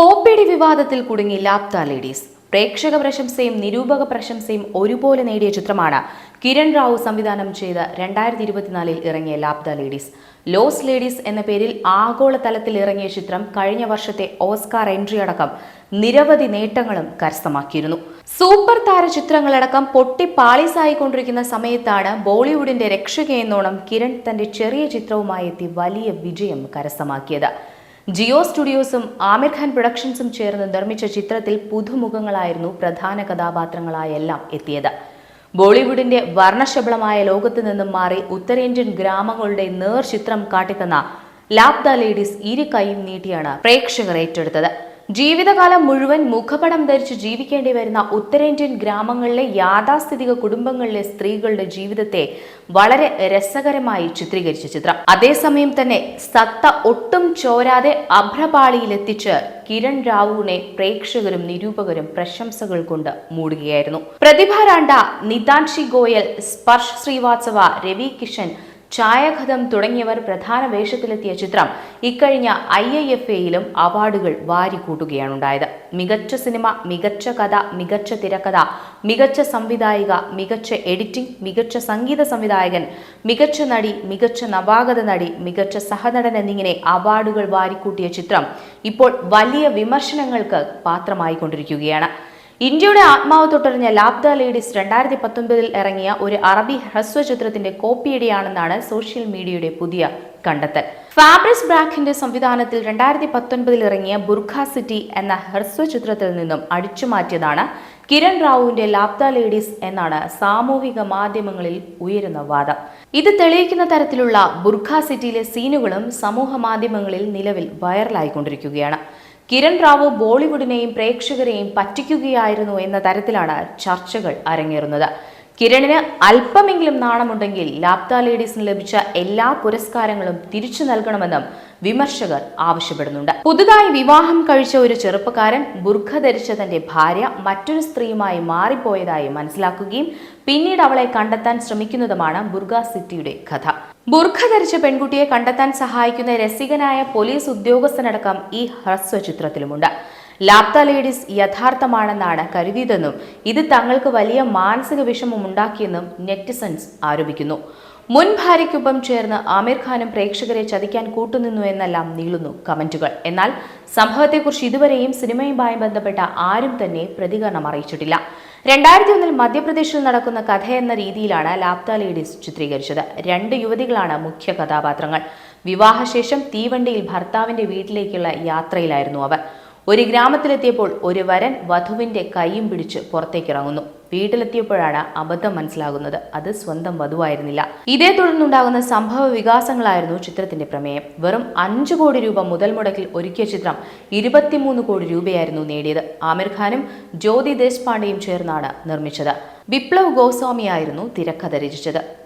കോപ്പിയടി വിവാദത്തിൽ കുടുങ്ങി ലാപ്ത ലേഡീസ്. പ്രേക്ഷക പ്രശംസയും നിരൂപക പ്രശംസയും ഒരുപോലെ നേടിയ ചിത്രമാണ് കിരൺ റാവു സംവിധാനം ചെയ്ത രണ്ടായിരത്തി ഇരുപത്തിനാലിൽ ഇറങ്ങിയ ലാപ്ത ലേഡീസ്. ലോസ് ലേഡീസ് എന്ന പേരിൽ ആഗോളതലത്തിൽ ഇറങ്ങിയ ചിത്രം കഴിഞ്ഞ വർഷത്തെ ഓസ്കാർ എൻട്രി അടക്കം നിരവധി നേട്ടങ്ങളും കരസ്ഥമാക്കിയിരുന്നു. സൂപ്പർ താര ചിത്രങ്ങളടക്കം പൊട്ടി പാളീസായിക്കൊണ്ടിരിക്കുന്ന സമയത്താണ് ബോളിവുഡിന്റെ രക്ഷകയെന്നോണം കിരൺ തന്റെ ചെറിയ ചിത്രവുമായി എത്തി വലിയ വിജയം കരസ്ഥമാക്കിയത്. ജിയോ സ്റ്റുഡിയോസും ആമിർ ഖാൻ പ്രൊഡക്ഷൻസും ചേർന്ന് നിർമ്മിച്ച ചിത്രത്തിൽ പുതുമുഖങ്ങളായിരുന്നു പ്രധാന കഥാപാത്രങ്ങളായെല്ലാം എത്തിയത്. ബോളിവുഡിന്റെ വർണശബളമായ ലോകത്ത് നിന്നും മാറി ഉത്തരേന്ത്യൻ ഗ്രാമങ്ങളുടെ നേർ ചിത്രം കാട്ടിത്തന്ന ലാപ് ദ ലേഡീസ് ഇരു കൈയും നീട്ടിയാണ് പ്രേക്ഷകർ ഏറ്റെടുത്തത്. ജീവിതകാലം മുഴുവൻ മുഖപടം ധരിച്ച് ജീവിക്കേണ്ടി വരുന്ന ഉത്തരേന്ത്യൻ ഗ്രാമങ്ങളിലെ യാഥാസ്ഥിതിക കുടുംബങ്ങളിലെ സ്ത്രീകളുടെ ജീവിതത്തെ വളരെ രസകരമായി ചിത്രീകരിച്ച ചിത്രം. അതേസമയം തന്നെ സത്ത ഒട്ടും ചോരാതെ അഭ്രപാളിയിലെത്തിച്ച് കിരൺ റാവുവിനെ പ്രേക്ഷകരും നിരൂപകരും പ്രശംസകൾ കൊണ്ട് മൂടുകയായിരുന്നു. പ്രതിഭ രാണ്ട നിതാൻഷി ഗോയൽ സ്പർശ് ശ്രീവാത്സവ രവി കിഷൻ ഛായാഘതം തുടങ്ങിയവർ പ്രധാന വേഷത്തിലെത്തിയ ചിത്രം ഇക്കഴിഞ്ഞ ഐ ഐ എഫ് എയിലും അവാർഡുകൾ വാരിക്കൂട്ടുകയാണുണ്ടായത്. മികച്ച സിനിമ മികച്ച കഥ മികച്ച തിരക്കഥ മികച്ച സംവിധായിക മികച്ച എഡിറ്റിംഗ് മികച്ച സംഗീത സംവിധായകൻ മികച്ച നടി മികച്ച നവാഗത നടി മികച്ച സഹനടൻ എന്നിങ്ങനെ അവാർഡുകൾ വാരിക്കൂട്ടിയ ചിത്രം ഇപ്പോൾ വലിയ വിമർശനങ്ങൾക്ക് പാത്രമായിക്കൊണ്ടിരിക്കുകയാണ്. ഇന്ത്യയുടെ ആത്മാവ് തൊട്ടറിഞ്ഞ ലാബ്ദ ലേഡീസ് രണ്ടായിരത്തി പത്തൊൻപതിൽ ഇറങ്ങിയ ഒരു അറബി ഹ്രസ്വചിത്രത്തിന്റെ കോപ്പിയടിയാണെന്നാണ് സോഷ്യൽ മീഡിയയുടെ പുതിയ കണ്ടെത്തൽ. ഫാബ്രിസ് ബ്രാക്കിന്റെ സംവിധാനത്തിൽ രണ്ടായിരത്തി പത്തൊൻപതിൽ ഇറങ്ങിയ ബുർഖ സിറ്റി എന്ന ഹ്രസ്വചിത്രത്തിൽ നിന്നും അടിച്ചുമാറ്റിയതാണ് കിരൺ റാവുവിന്റെ ലാബ്ദ ലേഡീസ് എന്നാണ് സാമൂഹിക മാധ്യമങ്ങളിൽ ഉയരുന്ന വാദം. ഇത് തെളിയിക്കുന്ന തരത്തിലുള്ള ബുർഖ സിറ്റിയിലെ സീനുകളും സമൂഹ മാധ്യമങ്ങളിൽ നിലവിൽ വൈറലായിക്കൊണ്ടിരിക്കുകയാണ്. കിരൺ റാവു ബോളിവുഡിനെയും പ്രേക്ഷകരെയും പറ്റിക്കുകയായിരുന്നു എന്ന തരത്തിലാണ് ചർച്ചകൾ അരങ്ങേറുന്നത്. കിരണിന് അല്പമെങ്കിലും നാണമുണ്ടെങ്കിൽ ലാപ്ത ലേഡീസിന് ലഭിച്ച എല്ലാ പുരസ്കാരങ്ങളും തിരിച്ചു നൽകണമെന്നും വിമർശകർ ആവശ്യപ്പെടുന്നുണ്ട്. പുതുതായി വിവാഹം കഴിച്ച ഒരു ചെറുപ്പക്കാരൻ ബുർഖ ധരിച്ച തന്റെ ഭാര്യ മറ്റൊരു സ്ത്രീയുമായി മാറിപ്പോയതായി മനസ്സിലാക്കുകയും പിന്നീട് അവളെ കണ്ടെത്താൻ ശ്രമിക്കുന്നതുമാണ് ബുർഗ സിറ്റിയുടെ കഥ. ബുർഖ ധരിച്ച പെൺകുട്ടിയെ കണ്ടെത്താൻ സഹായിക്കുന്ന രസികനായ പോലീസ് ഉദ്യോഗസ്ഥനടക്കം ഈ ഹ്രസ്വ ചിത്രത്തിലുമുണ്ട് ലാപ്ത ലേഡീസ് യഥാർത്ഥമാണെന്നാണ് കരുതിയതെന്നും ഇത് തങ്ങൾക്ക് വലിയ മാനസിക വിഷമം ഉണ്ടാക്കിയെന്നും നെറ്റിസൺസ് ആരോപിക്കുന്നു. മുൻ ഭാര്യയ്ക്കൊപ്പം ചേർന്ന് ആമിർ ഖാനും പ്രേക്ഷകരെ ചതിക്കാൻ കൂട്ടുനിന്നു എന്നെല്ലാം നീളുന്നു കമന്റുകൾ. എന്നാൽ സംഭവത്തെക്കുറിച്ച് ഇതുവരെയും സിനിമയുമായി ബന്ധപ്പെട്ട ആരും തന്നെ പ്രതികരണം അറിയിച്ചിട്ടില്ല. രണ്ടായിരത്തി ഒന്നിൽ മധ്യപ്രദേശിൽ നടക്കുന്ന കഥ എന്ന രീതിയിലാണ് ലാപ്ത ലേഡീസ് ചിത്രീകരിച്ചത്. രണ്ട് യുവതികളാണ് മുഖ്യ കഥാപാത്രങ്ങൾ. വിവാഹശേഷം തീവണ്ടിയിൽ ഭർത്താവിന്റെ വീട്ടിലേക്കുള്ള യാത്രയിലായിരുന്നു അവർ. ഒരു ഗ്രാമത്തിലെത്തിയപ്പോൾ ഒരു വരൻ വധുവിന്റെ കൈയും പിടിച്ച് പുറത്തേക്കിറങ്ങുന്നു. വീട്ടിലെത്തിയപ്പോഴാണ് അബദ്ധം മനസ്സിലാകുന്നത്. അത് സ്വന്തം വധുവായിരുന്നില്ല. ഇതേ തുടർന്നുണ്ടാകുന്ന സംഭവ വികാസങ്ങളായിരുന്നു ചിത്രത്തിന്റെ പ്രമേയം. വെറും അഞ്ചു കോടി രൂപ മുതൽ മുടക്കിൽ ഒരുക്കിയ ചിത്രം ഇരുപത്തിമൂന്ന് കോടി രൂപയായിരുന്നു നേടിയത്. ആമിർ ഖാനും ജ്യോതി ദേശ്പാണ്ഡെയും ചേർന്നാണ് നിർമ്മിച്ചത്. വിപ്ലവ് ഗോസ്വാമിയായിരുന്നു തിരക്കഥ രചിച്ചത്.